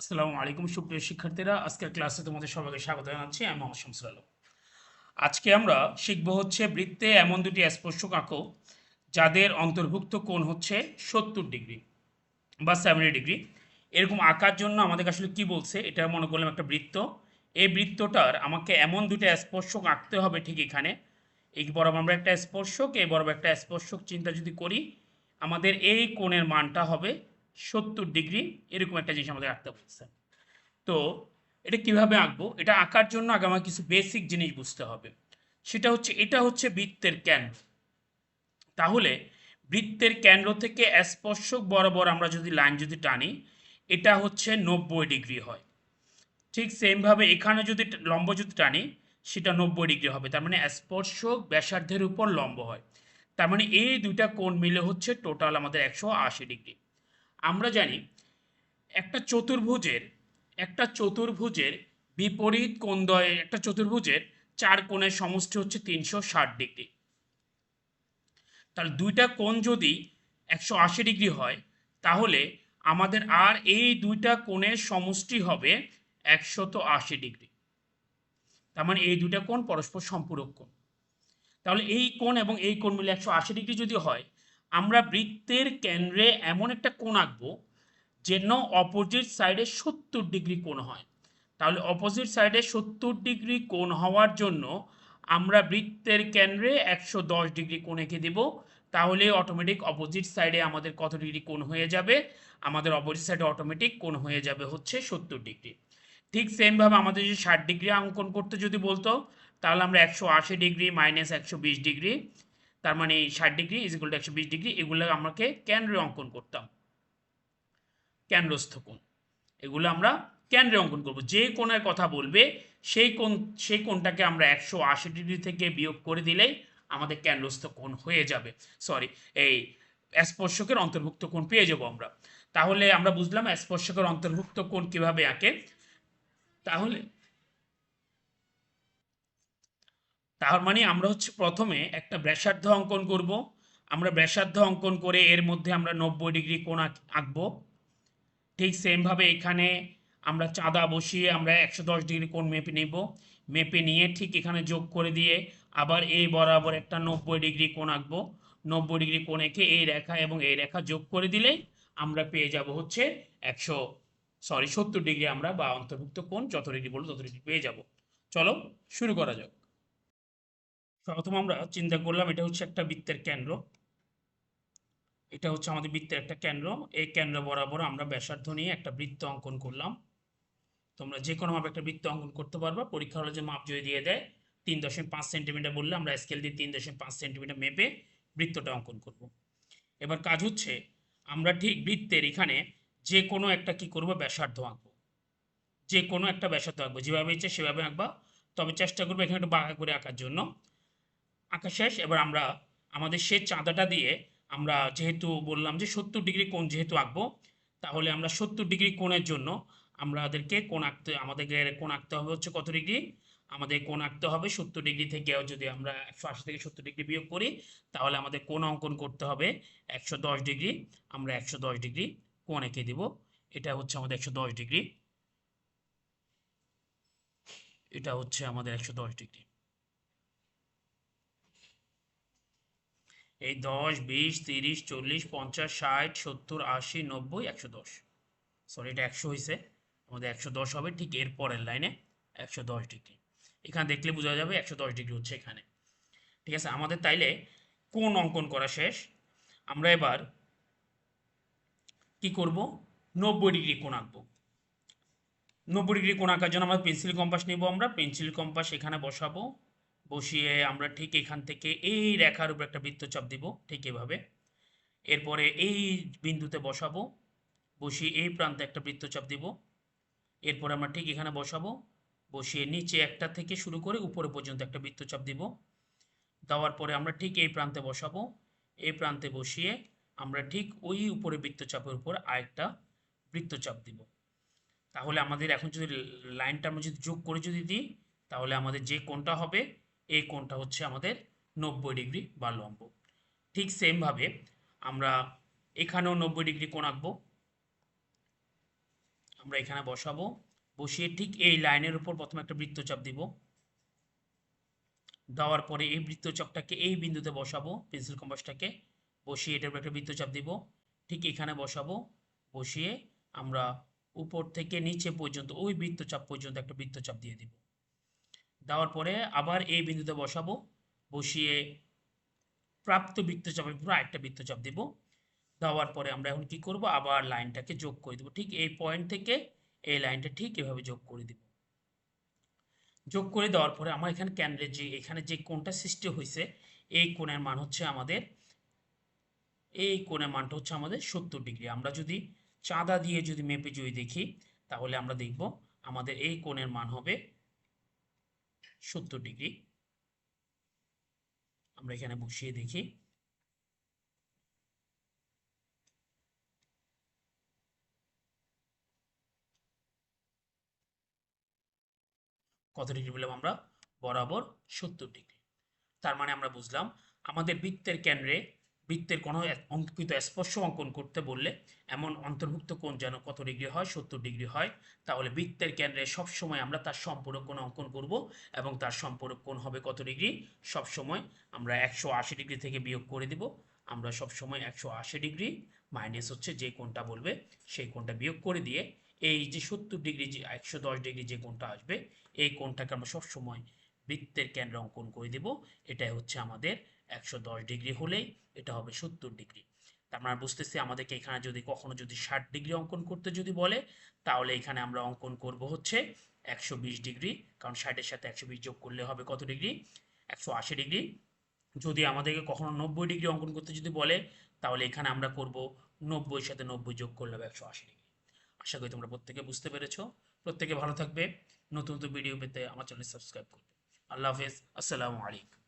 আসসালামু আলাইকুম, সুপ্রিয় শিক্ষার্থীরা। আজকের ক্লাসে তোমাদের সবাইকে স্বাগত জানাচ্ছি। আমি মোহাম্মদ শামসুল আলম। আজকে আমরা শিখব হচ্ছে বৃত্তে এমন দুটি স্পর্শক আঁকো যাদের অন্তর্ভুক্ত কোণ হচ্ছে সত্তর ডিগ্রি বা সেভেন্টি ডিগ্রি। এরকম আঁকার জন্য আমাদের আসলে কি বলছে, এটা মনে করলাম একটা বৃত্ত। এই বৃত্তটার আমাকে এমন দুটো স্পর্শক আঁকতে হবে ঠিক এখানে। এই বরাবর আমরা একটা স্পর্শক, এই বরাবর একটা স্পর্শক চিন্তা যদি করি, আমাদের এই কোণের মানটা হবে সত্তর ডিগ্রি এরকম একটা জিনিস আমাদের আঁকতে বলছে তো এটা কীভাবে আঁকবো? এটা আঁকার জন্য আগে আমার কিছু বেসিক জিনিস বুঝতে হবে। সেটা হচ্ছে, এটা হচ্ছে বৃত্তের কেন্দ্র। তাহলে বৃত্তের কেন্দ্র থেকে স্পর্শক বরাবর আমরা যদি লাইন যদি টানি, এটা হচ্ছে নব্বই ডিগ্রি হয়। ঠিক সেমভাবে এখানে যদি লম্ব যদি টানি, সেটা নব্বই ডিগ্রি হবে। তার মানে স্পর্শক ব্যাসার্ধের উপর লম্ব হয়। তার মানে এই দুইটা কোণ মিলে হচ্ছে টোটাল আমাদের একশো আশি ডিগ্রি। আমরা জানি একটা চতুর্ভুজের একটা চতুর্ভুজের বিপরীত কোণদ্বয় একটা চতুর্ভুজের চার কোণের সমষ্টি হচ্ছে তিনশো ষাট ডিগ্রি। তাহলে দুইটা কোণ যদি একশো আশি ডিগ্রি হয়, তাহলে আমাদের আর এই দুইটা কোণের সমষ্টি হবে একশত আশি ডিগ্রি। তার মানে এই দুইটা কোণ পরস্পর সম্পূরক কোণ। তাহলে এই কোণ এবং এই কোণ মিলে একশো আশি ডিগ্রি যদি হয় আমরা বৃত্তের কেন্দ্রে এমন একটা কোণ আঁকবো যেন অপোজিট সাইডে সত্তর ডিগ্রি কোণ হয়। তাহলে অপোজিট সাইডে সত্তর ডিগ্রি কোণ হওয়ার জন্য আমরা বৃত্তের কেন্দ্রে একশো দশ ডিগ্রি কোণ এঁকে দেব। তাহলে অটোমেটিক অপোজিট সাইডে আমাদের কত ডিগ্রি কোণ হয়ে যাবে? আমাদের অপোজিট সাইডে অটোমেটিক কোণ হয়ে যাবে হচ্ছে সত্তর ডিগ্রি ঠিক সেমভাবে আমাদের যদি ষাট ডিগ্রি অঙ্কন করতে যদি বলতো, তাহলে আমরা একশো আশি ডিগ্রি মাইনাস একশো বিশ ডিগ্রি তার মানে ষাট ডিগ্রি ইজ ইকুয়াল টু একশো বিশ ডিগ্রি এগুলো আমাকে কেন্দ্রে অঙ্কন করতাম কেন্দ্রস্থ কোণ। এগুলো আমরা কেন্দ্রে অঙ্কন করব। যে কোণের কথা বলবে, সেই কোণ, সেই কোণটাকে আমরা একশো আশি ডিগ্রি থেকে বিয়োগ করে দিলেই আমাদের কেন্দ্রস্থ কোণ হয়ে যাবে। সরি এই স্পর্শকের অন্তর্ভুক্ত কোণ পেয়ে যাব আমরা। তাহলে আমরা বুঝলাম স্পর্শকের অন্তর্ভুক্ত কোণ কীভাবে আঁকে। তাহলে তার মানে আমরা হচ্ছে প্রথমে একটা ব্যাসার্ধ অঙ্কন করব। আমরা ব্যাসার্ধ অঙ্কন করে এর মধ্যে আমরা নব্বই ডিগ্রি কোণ আঁক- আঁকবো। ঠিক সেমভাবে এখানে আমরা চাঁদা বসিয়ে আমরা একশো দশ ডিগ্রি কোণ মেপে নেব। মেপে নিয়ে ঠিক এখানে যোগ করে দিয়ে আবার এই বরাবর একটা নব্বই ডিগ্রি কোণ আঁকবো। নব্বই ডিগ্রি কোণ এঁকে এই রেখা এবং এই রেখা যোগ করে দিলেই আমরা পেয়ে যাব হচ্ছে একশো, সরি, সত্তর ডিগ্রি আমরা বা অন্তর্ভুক্ত কোণ। যত ডিগ্রি বলব তত ডিগ্রি পেয়ে যাব। চলো শুরু করা যাক। প্রথম আমরা চিন্তা করলাম এটা হচ্ছে একটা বৃত্তের কেন্দ্র। এটা হচ্ছে আমাদের বৃত্তের একটা কেন্দ্র। এই কেন্দ্র বরাবর আমরা ব্যাসার্ধ নিয়ে একটা বৃত্ত অঙ্কন করলাম। তোমরা যে কোনো মাপ একটা বৃত্ত অঙ্কন করতে পারবা। পরীক্ষা হলে যে মাপ যদি দিয়ে দেয়, তিন দশমিক পাঁচ সেন্টিমিটার বললে আমরা স্কেল দিয়ে তিন দশমিক পাঁচ সেন্টিমিটার মেপে বৃত্তটা অঙ্কন করব। এবার কাজ হচ্ছে, আমরা ঠিক বৃত্তের এখানে যে কোনো একটা কি করব? ব্যাসার্ধ আঁকবো। যে কোনো একটা ব্যাসার্ধ আঁকবো। যেভাবে ইচ্ছে সেভাবে আঁকবা। তবে চেষ্টা করব এখানে একটু বাঁকা করে আঁকার জন্য। আঁকা শেষ, এবার আমরা আমাদের সে চাঁদাটা দিয়ে আমরা যেহেতু বললাম যে সত্তর ডিগ্রি কোণ যেহেতু আঁকবো, তাহলে আমরা সত্তর ডিগ্রি কোণের জন্য আমাদেরকে কোণ আঁকতে আমাদেরকে কোণ আঁকতে হবে হচ্ছে কত ডিগ্রি? আমাদের কোণ আঁকতে হবে সত্তর ডিগ্রি থেকে যদি আমরা একশো আশি থেকে সত্তর ডিগ্রি বিয়োগ করি, তাহলে আমাদের কোণ অঙ্কন করতে হবে একশো দশ ডিগ্রি। আমরা একশো দশ ডিগ্রি কোণ এঁকে দিব। এটা হচ্ছে আমাদের একশো দশ ডিগ্রি। এটা হচ্ছে আমাদের একশো দশ ডিগ্রি। এই দশ, বিশ, তিরিশ, চল্লিশ, পঞ্চাশ, ষাট, সত্তর, আশি, নব্বই, একশো দশ। সরি এটা একশো হয়েছে আমাদের একশো দশ হবে ঠিক এর পরের লাইনে একশো দশ ডিগ্রি। এখানে দেখলে বোঝা যাবে একশো দশ ডিগ্রি হচ্ছে এখানে। ঠিক আছে, আমাদের তাইলে কোন অঙ্কন করা শেষ? আমরা এবার কি করব? নব্বই ডিগ্রি কোণ আঁকবো। নব্বই ডিগ্রি কোণ আঁকার জন্য আমরা পেন্সিল কম্পাস নিব আমরা। পেন্সিল কম্পাস এখানে বসাবো। বসিয়ে আমরা ঠিক এখান থেকে এই রেখার উপর একটা বৃত্তচাপ দিব, ঠিক এভাবে। এরপরে এই বিন্দুতে বসাবো, বসিয়ে এই প্রান্তে একটা বৃত্তচাপ দিব। এরপরে আমরা ঠিক এখানে বসাবো, বসিয়ে নিচে একটা থেকে শুরু করে উপরে পর্যন্ত একটা বৃত্তচাপ দিব। দেওয়ার পরে আমরা ঠিক এই প্রান্তে বসাবো, এই প্রান্তে বসিয়ে আমরা ঠিক ওই উপরে বৃত্তচাপের উপর আরেকটা বৃত্তচাপ দিব। তাহলে আমাদের এখন যদি লাইনটা আমরা যদি যোগ করে যদি দিই, তাহলে আমাদের যে কোনটা হবে এই কোণটা হচ্ছে আমাদের নব্বই ডিগ্রি বা লম্ব। ঠিক সেমভাবে আমরা এখানেও নব্বই ডিগ্রি কোণ আঁকবো। আমরা এখানে বসাবো। বসিয়ে ঠিক এই লাইনের উপর প্রথমে একটা বৃত্তচাপ দিব। দেওয়ার পরে এই বৃত্তচাপটাকে এই বিন্দুতে বসাবো, পেন্সিল কম্পাসটাকে। বসিয়ে এটার উপর একটা বৃত্তচাপ দিব। ঠিক এখানে বসাবো। বসিয়ে আমরা উপর থেকে নিচে পর্যন্ত, ওই বৃত্তচাপ পর্যন্ত একটা বৃত্তচাপ দিয়ে দিব। দেওয়ার পরে আবার এই বিন্দুতে বসাবো, বসিয়ে প্রাপ্ত বৃত্তচাপের পুরো একটা বৃত্তচাপ দিব। দেওয়ার পরে আমরা এখন কি করব? আবার লাইনটাকে যোগ করে দেবো। ঠিক এই পয়েন্ট থেকে এই লাইনটা ঠিক এভাবে যোগ করে দিব। যোগ করে দেওয়ার পরে আমার এখানে ক্যান্ডেলের যে, এখানে যে কোণটা সৃষ্টি হয়েছে, এই কোণের মান হচ্ছে আমাদের, এই কোণের মানটা হচ্ছে আমাদের সত্তর ডিগ্রি। আমরা যদি চাঁদা দিয়ে যদি মেপে যদি দেখি, তাহলে আমরা দেখব আমাদের এই কোণের মান হবে সত্তর ডিগ্রি। আমরা এখানে বসিয়ে দেখি। কত ডিগ্রি বললাম আমরা? বরাবর সত্তর ডিগ্রি। তার মানে আমরা বুঝলাম, আমাদের বৃত্তের কেন্দ্রে বৃত্তের কোনো অঙ্কিত স্পর্শ অঙ্কন করতে বললে এমন অন্তর্ভুক্ত কোণ যেন কত ডিগ্রি হয়? সত্তর ডিগ্রি হয়। তাহলে বৃত্তের কেন্দ্রে সবসময় আমরা তার সম্পূরক কোণ অঙ্কন করব এবং তার সম্পূরক কোণ হবে কত ডিগ্রি? সবসময় আমরা একশো আশি ডিগ্রি থেকে বিয়োগ করে দিব। আমরা সবসময় একশো আশি ডিগ্রি মাইনাস হচ্ছে যে কোণটা বলবে, সেই কোণটা বিয়োগ করে দিয়ে এই যে সত্তর ডিগ্রি, যে একশো দশ ডিগ্রি যে কোণটা আসবে, এই কোণটাকে আমরা সবসময় বৃত্তের কেন্দ্রে অঙ্কন করে দেব। এটাই হচ্ছে আমাদের একশো দশ ডিগ্রি হলেই এটা হবে সত্তর ডিগ্রি। মানে বুঝতেছি আমাদেরকে এখানে যদি কখনো যদি ষাট ডিগ্রি অঙ্কন করতে যদি বলে, তাহলে এখানে আমরা অঙ্কন করব হচ্ছে একশো বিশ ডিগ্রি, কারণ ষাটের সাথে একশো বিশ যোগ করলে হবে কত ডিগ্রি? একশো আশি ডিগ্রি। যদি আমাদেরকে কখনো নব্বই ডিগ্রি অঙ্কন করতে যদি বলে, তাহলে এখানে আমরা করব নব্বই সাথে নব্বই যোগ করলে হবে একশো আশি ডিগ্রি। আশা করি তোমরা প্রত্যেকে বুঝতে পেরেছ। প্রত্যেকে ভালো থাকবে। নতুন নতুন ভিডিও পেতে আমার চ্যানেল সাবস্ক্রাইব করবে। আল্লাহ হাফেজ। আসসালামু আলাইকুম।